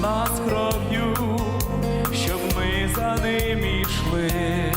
нас кров'ю, щоб ми за ним ішли.